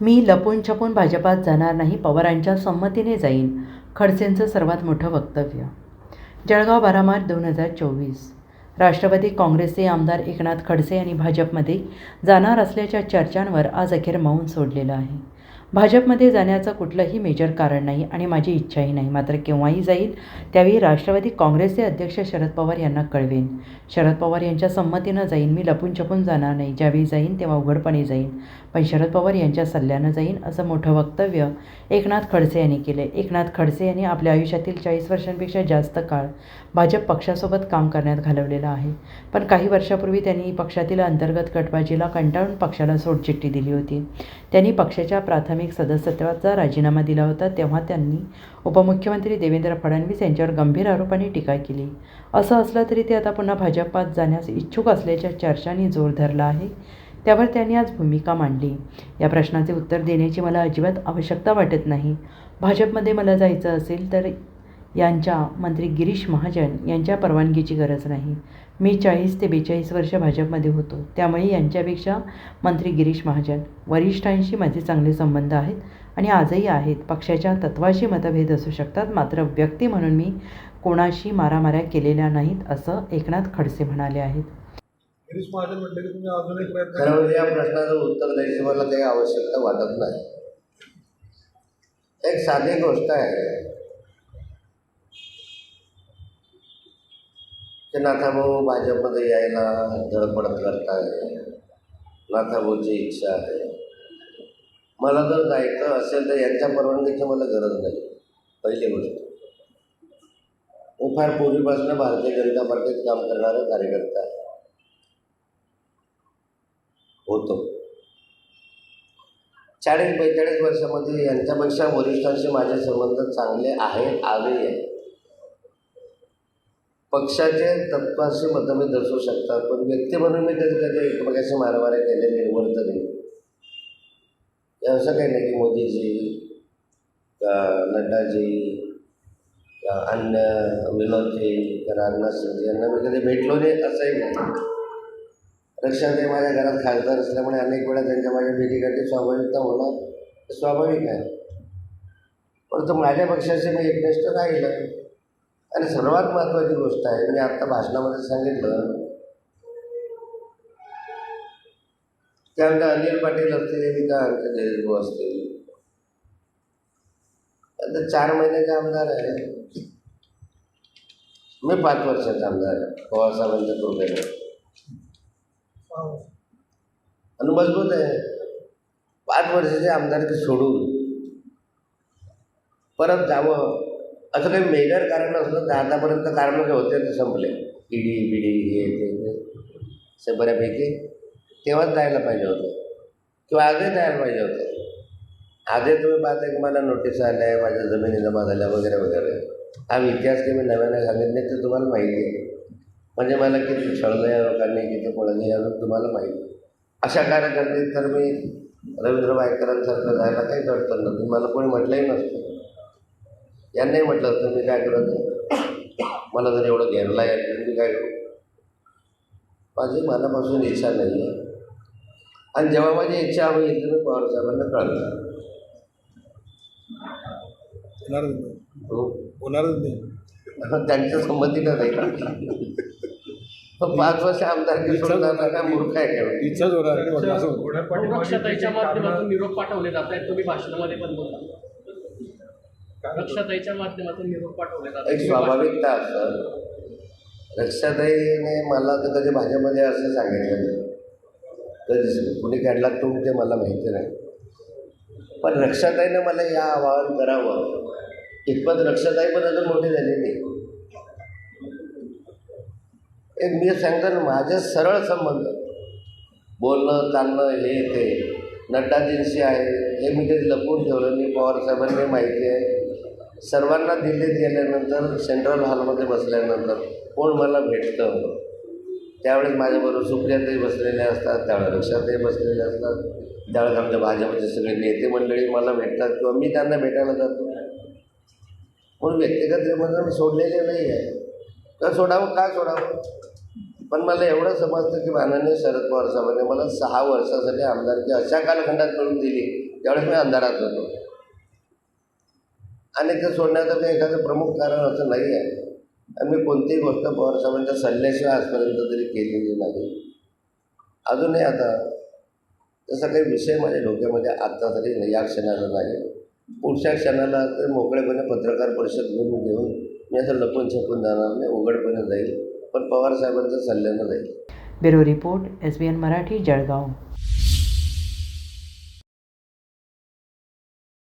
मी लपून छपून भाजपात जाणार नाही पवारांच्या संमतीने जाईन खडसेंचं सर्वात मोठं वक्तव्य. जळगाव बारा मार्च दोन हजार चोवीस. राष्ट्रवादी काँग्रेसचे आमदार एकनाथ खडसे यांनी भाजपमध्ये जाणार असल्याच्या चर्चांवर आज अखेर मौन सोडलेलं आहे. भाजपमध्ये जाण्याचं कुठलंही मेजर कारण नाही आणि माझी इच्छाही नाही. मात्र केव्हाही जाईल त्यावेळी राष्ट्रवादी काँग्रेसचे अध्यक्ष शरद पवार यांना कळवेन. शरद पवार यांच्या संमतीनं जाईन मी लपून छपून जाणार नाही. ज्यावेळी जाईन तेव्हा उघडपणे जाईन. पण शरद पवार यांच्या सल्ल्यानं जाईन असं मोठं वक्तव्य एकनाथ खडसे यांनी केले एकनाथ खडसे यांनी आपल्या आयुष्यातील चाळीस वर्षांपेक्षा जास्त काळ भाजप पक्षासोबत काम करण्यात घालवलेलं आहे. पण काही वर्षापूर्वी त्यांनी पक्षातील अंतर्गत गटबाजीला कंटाळून पक्षाला सोडचिठ्ठी दिली होती. त्यांनी पक्षाच्या प्राथमिक सदस्यत्वाचा राजीनामा दिला होता तेव्हा त्यांनी उपमुख्यमंत्री देवेंद्र फडणवीस यांच्यावर गंभीर आरोपांनी टीका केली. असं असलं तरी ते आता पुन्हा भाजपात जाण्यास इच्छुक असल्याच्या चर्चांनी जोर धरला आहे. त्यावर त्यांनी आज भूमिका मांडली. या प्रश्नाचे उत्तर देण्याची मला अजिबात आवश्यकता वाटत नाही. भाजपमध्ये मला जायचं असेल तर यांच्या मंत्री गिरीश महाजन यांच्या परवानगीची गरज नाही. मी चाळीस ते बेचाळीस वर्ष भाजपमध्ये होतो. त्यामुळे यांच्यापेक्षा मंत्री गिरीश महाजन वरिष्ठांशी माझे चांगले संबंध आहेत आणि आजही आहेत. पक्षाच्या तत्वाशी मतभेद असू शकतात. मात्र व्यक्ती म्हणून मी कोणाशी मारामाऱ्या केलेल्या नाहीत असं एकनाथ खडसे म्हणाले आहेत. गिरीश महाजन म्हटलं की तुम्ही अजून एक प्रयत्न खरं म्हणजे या प्रश्नाचं उत्तर द्यायची मला काही आवश्यकता वाटत नाही. एक साधी गोष्ट आहे. की नाथाभाऊ भाजपमध्ये यायला धडपड आहे नाथाभाऊची इच्छा आहे. मला जर जायचं असेल तर यांच्या परवानगीची मला गरज नाही. पहिली गोष्ट. मी फार पूर्वीपासून भारतीय जनता पार्टीत काम करणारा कार्यकर्ता आहे. होतो. चाळीस बेचाळीस वर्षामध्ये यांच्यापेक्षा वरिष्ठांशी माझे संबंध चांगले आहेत आजही आहेत पक्षाचे तत्वाशी मतभेद असू शकतात पण व्यक्ती म्हणून मी कधी कधी एकमेकाशी मारामाऱ्या केले निवडत नाही असं काही नाही की मोदीजी का नड्डाजी का अन्य विनोदजी का राजनाथ यांना मी कधी भेटलो नाही असंही नाही. रक्षाताई माझ्या घरात खासदार असल्यामुळे अनेक वेळा त्यांच्या माझ्या भेटीगाठी स्वाभाविकता होणं स्वाभाविक आहे. परंतु माझ्या पक्षाशी मी एकनिष्ठ राहिलं. आणि सर्वात महत्त्वाची गोष्ट आहे मी आत्ता भाषणामध्ये सांगितलं. त्यानंतर अनिल पाटील असतील का आमचे देशभाऊ असतील. आता चार महिन्याचे आमदार आहे? मी पाच वर्षाचा आमदार आहे पवारसाहेबांच्या कृपेने. आणि मजबूत आहे. पाच वर्षाचे आमदारकी सोडून परत जावं. असं काही मेजर कारण असलं तर आतापर्यंत कारणं जे होते ते संपले. ईडी बिडी हे ते ते. असे बऱ्यापैकी तेव्हाच जायला पाहिजे होतं. किंवा आजही जायला पाहिजे होतं. आजही तुम्ही पाहता की मला नोटीस आल्या आहे माझ्या जमिनी जमा झाल्या वगैरे वगैरे. हा इतिहास की मी नव्याने सांगितले ते तुम्हाला माहिती आहे. म्हणजे मला किती छळलं या लोकांनी किती पळलं हे अजून तुम्हाला माहिती अशा कार्यकर्ते तर मी रवींद्र वायकरांसारखं जायला काहीच अडचण नव्हती. मला कोणी म्हटलंही नसतं. यांनाही म्हटलं असतं मी काय करत नाही? मला जर एवढं घेरला आहे तर मी काय करू? माझी मनापासून इच्छा नाही. आहे आणि जेव्हा माझी इच्छा होईल तर मी पवारसाहेबांना कळलं होणारच नाही. हो. होणारच नाही. त्यांच्या संमतीनं नाही. पाच वर्ष काय मूर्ख आहे का मी? इच्छाच होणार निरोप पाठवले जात आहेत तुम्ही भाषणामध्ये पण बोलता रक्षाताईच्या माध्यमातून निरोप पाठवले जात एक स्वाभाविकता असतं रक्षाताईने मला तर कधी भाजपमध्ये असं सांगितलं नाही. कधीच कुणी काढला तो ते मला माहिती नाही. पण रक्षाताईनं मला या आवाहन करावं. इतपत रक्षाताई पण अजून मोठी झाली नाही. एक मी सांगतो ना माझे सरळ संबंध. बोलणं चालणं हे ते. नड्डाजींशी आहे. हे मी कधी लपवून ठेवलं नाही. पवारसाहेबांनी माहिती आहे. सर्वांना दिल्लीत गेल्यानंतर सेंट्रल हॉलमध्ये बसल्यानंतर कोण मला भेटतं? त्यावेळेस माझ्याबरोबर सुप्रियातही बसलेले असतात त्यावेळेस रक्षाताई बसलेले असतात. त्यावेळेस आमच्या भाजपचे सगळे नेते मंडळी मला भेटतात किंवा मी त्यांना भेटायला जातो. म्हणून व्यक्तिगत म्हणजे सोडलेले नाही आहे. का सोडावं? का सोडावं? पण मला एवढं समजतं की माननीय शरद पवार साहेबांनी मला सहा वर्षासाठी आमदारकी अशा कालखंडात मिळून दिली त्यावेळेस मी अंधारात होतो. आणि ते सोडण्याचं काही एखादं प्रमुख कारण असं नाही आहे. आणि मी कोणतीही गोष्ट पवारसाहेबांच्या सल्ल्याशिवाय आजपर्यंत तरी केलेली नाही. अजूनही आता तसा काही विषय माझ्या डोक्यामध्ये आत्ता तरी या क्षणाला नाही. पुढच्या क्षणाला ते मोकळेपणे पत्रकार परिषद घेऊन घेऊन मी असं लपून छपून जाणार नाही उघडपणे जाईल. पण पवारसाहेबांच्या सल्ल्यानं जाईल. Bureau report S B N Marathi Jalgaon.